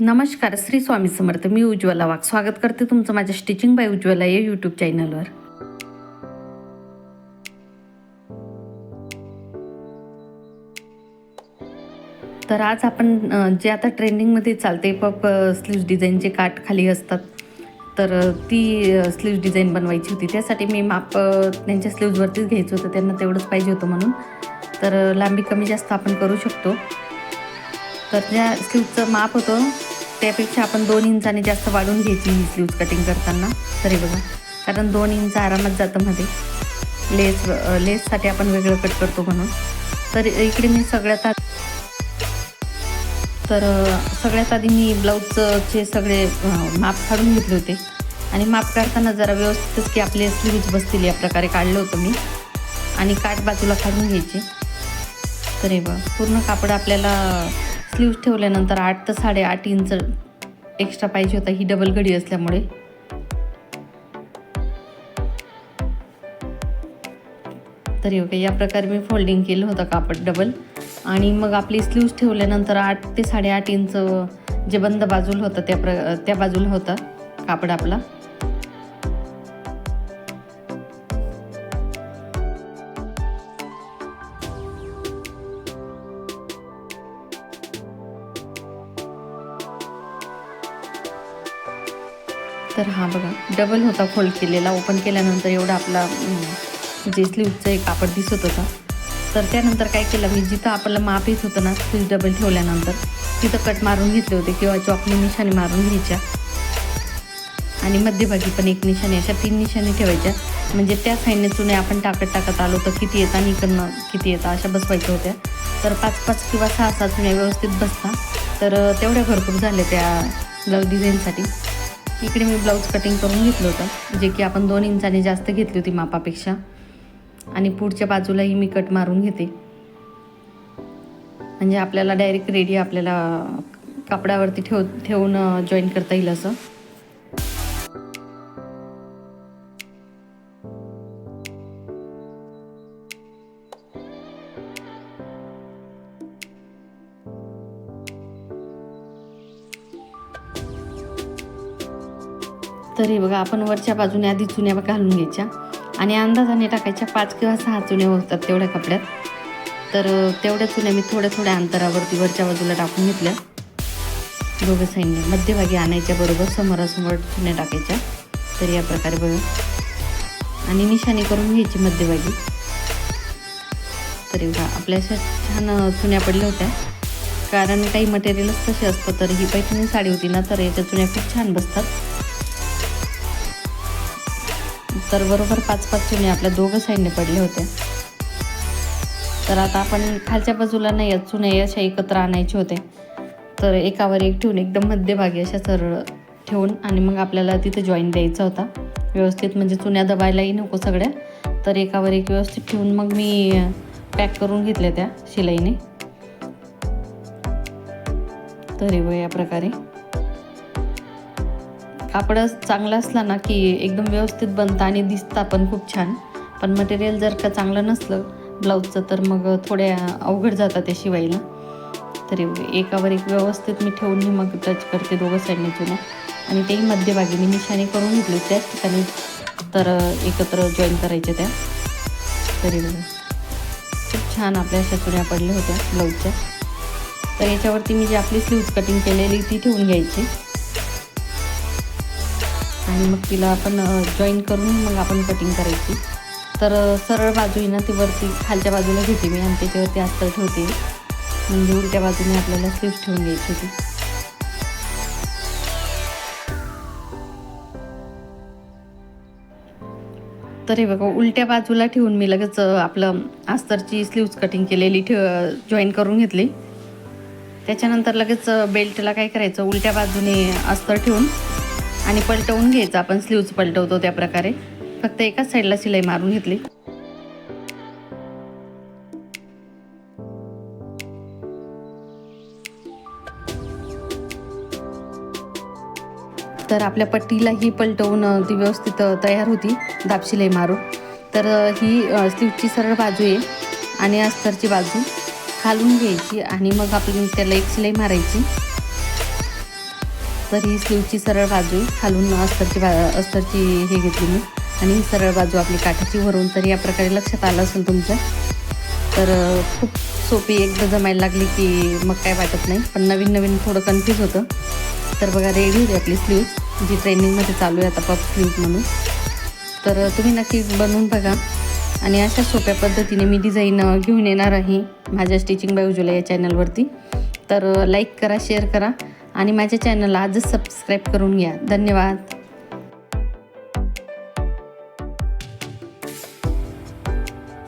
नमस्कार श्री स्वामी समर्थ. मी उज्ज्वला वाघ. स्वागत करते तुमचं माझ्या स्टिचिंग बाय उज्ज्वला या यूट्यूब चॅनलवर तर आज आपण जे आता ट्रेंडिंगमध्ये चालते पप स्लीव्ज डिझाईनचे काठ खाली असतात तर ती स्लीव्ज डिझाईन बनवायची होती. त्यासाठी मी माप त्यांच्या स्लीव्जवरतीच घ्यायचं होतं. त्यांना तेवढंच पाहिजे होतं म्हणून. तर लांबी कमी जास्त आपण करू शकतो. तर ज्या स्लीवचं माप होतं त्यापेक्षा आपण दोन इंचाने जास्त वाढून घ्यायची ही स्लीव्ज कटिंग करताना. तरी बघा. कारण दोन इंच आरामात जातं मध्ये. लेस लेससाठी आपण वेगळं कट करतो म्हणून. तर इकडे मी सगळ्यात आधी तर सगळ्यात आधी मी ब्लाऊजचे सगळे माप काढून घेतले होते. आणि माप काढताना जरा व्यवस्थितच की आपले स्लीव्ज बसतील या प्रकारे काढलं होतं मी. आणि काठ बाजूला काढून घ्यायचे. तर हे बघ. पूर्ण कापड आपल्याला स्लीव्ज ठेवल्यानंतर आठ ते साडेआठ इंच एक्स्ट्रा पाहिजे होता. ही डबल घडी असल्यामुळे. तर ओके या प्रकारे मी फोल्डिंग केलं होतं कापड डबल आणि मग आपली स्लीव्ज ठेवल्यानंतर आठ ते साडेआठ इंच जे बंद बाजूला होतं त्या प्र त्या बाजूला होता कापड आपला. तर हा बघा डबल होता फोल्ड केलेला. ओपन केल्यानंतर एवढा आपला जे स्लीवचं एक कापड दिसत होता. तर त्यानंतर काय केलं मी जिथं आपल्याला माप येत होतं ना स्लीव डबल ठेवल्यानंतर तिथं कट मारून घेतले होते किंवा चॉकली निशाणी मारून घ्यायच्या. आणि मध्यभागी पण एक निशाणी अशा तीन निशाणी ठेवायच्या. म्हणजे त्या साईडने चुने आपण टाकत टाकत आलो तर किती येतं आणि इकडनं किती येतं अशा बसवायच्या होत्या. तर पाच पाच किंवा सहा सहा चुन्या व्यवस्थित बसता. तर तेवढ्या भरपूर झाल्या त्या ब्लाऊज डिझाईनसाठी इकडे मी ब्लाऊज कटिंग करून घेतलं होतं. जे की आपण दोन इंचाने जास्त घेतली होती मापापेक्षा. आणि पुढच्या बाजूलाही मी कट मारून घेते. म्हणजे आपल्याला डायरेक्ट रेडी आपल्याला कापडावरती ठेव ठेवून जॉईन करता येईल असं. तर हे बघा आपण वरच्या बाजूने आधी चुन्या घालून घ्यायच्या. आणि अंदाजाने टाकायच्या पाच किंवा सहा चुन्या होतात तेवढ्या कपड्यात. तर तेवढ्या चुन्या मी थोड्या थोड्या अंतरावरती वरच्या बाजूला टाकून घेतल्या. दोघं साईडने मध्यभागी आणायच्या बरोबर समोरासमोर चुन्या टाकायच्या. तर या प्रकारे बघा. आणि निशाणी करून घ्यायची मध्यभागी. तरी बघा आपल्या अशा छान चुन्या पडल्या होत्या. कारण काही मटेरियलच तसे असतं तर ही पैठणी साडी होती ना तर याच्या चुन्या खूप छान बसतात. तर बरोबर पाच पाच चुने आपल्या दोघं साईडने पडले होते. तर आता आपण खालच्या बाजूला नाही या चुने अशा एकत्र आणायचे होते. तर एकावर एक ठेवून एकदम मध्यभागी अशा सरळ ठेवून आणि मग आपल्याला तिथे जॉईन द्यायचा होता. व्यवस्थित म्हणजे चुन्या दबायलाही नको सगळ्या. तर एकावर एक व्यवस्थित ठेवून मग मी पॅक करून घेतल्या त्या शिलाईने. तर या प्रकारे. कापड चांगला असला ना की एकदम व्यवस्थित बनतं आणि दिसतं पण खूप छान. पण मटेरियल जर का चांगलं नसलं ब्लाऊजचं तर मग थोड्या अवघड जातात ते शिवायला. तरी एकावर एक व्यवस्थित मी ठेवून मी मग टच करते दोघं साईडने चुन्या आणि तेही मध्यभागी मी निशाणी करून घेतली त्याच ठिकाणी. तर एकत्र जॉईन करायच्या त्या. तरी खूप छान आपल्या अशा चुन्या पडल्या होत्या ब्लाऊजच्या तर याच्यावरती मी जी आपली स्लीव्ज कटिंग केलेली ती ठेवून घ्यायची. आणि मग तिला आपण जॉईन करून मग आपण कटिंग करायची. तर सरळ बाजू आहे ना ती वरती खालच्या बाजूला घेते मी आणि त्याच्यावरती अस्तर ठेवते. म्हणजे उलट्या बाजूने आपल्याला स्लीव्स ठेवून घ्यायची होती. तर हे बघा उलट्या बाजूला ठेवून मी लगेच आपलं अस्तरची स्लीव्स कटिंग केलेली ठेव जॉईन करून घेतली. त्याच्यानंतर लगेच बेल्टला काय करायचं उलट्या बाजूने अस्तर ठेवून आणि पलटवून घ्यायचं. आपण स्लीव्ज पलटवतो त्या प्रकारे. फक्त एकाच साईडला शिलाई मारून घेतली. तर आपल्या पट्टीला ही पलटवून ती व्यवस्थित तयार होती दाब शिलाई मारून. तर ही स्लीवची सरळ बाजू आहे आणि अस्तरची बाजू खालून घ्यायची आणि मग आपण त्याला एक शिलाई मारायची. तर ही स्लीवची सरळ बाजू खालून अस्तरची बा अस्तरची हे घेतली मी. आणि ही सरळ बाजू आपली काठाची भरून तर या प्रकारे लक्षात आलं असेल तुमच्या तर खूप सोपी एकदा जमायला लागली की मग काय वाटत नाही. पण नवीन नवीन थोडं कन्फ्यूज होतं. तर बघा रेडी होती आपली स्लीव जी ट्रेनिंगमध्ये चालू आहे आता पप स्लीव म्हणून. तर तुम्ही नक्की बनवून बघा. आणि अशा सोप्या पद्धतीने मी डिझाईन घेऊन येणार आहे माझ्या स्टिचिंग बाय उज्वला या चॅनलवरती तर लाईक करा शेअर करा. आणि माझ्या चॅनलला आजच सबस्क्राईब करून घ्या. धन्यवाद.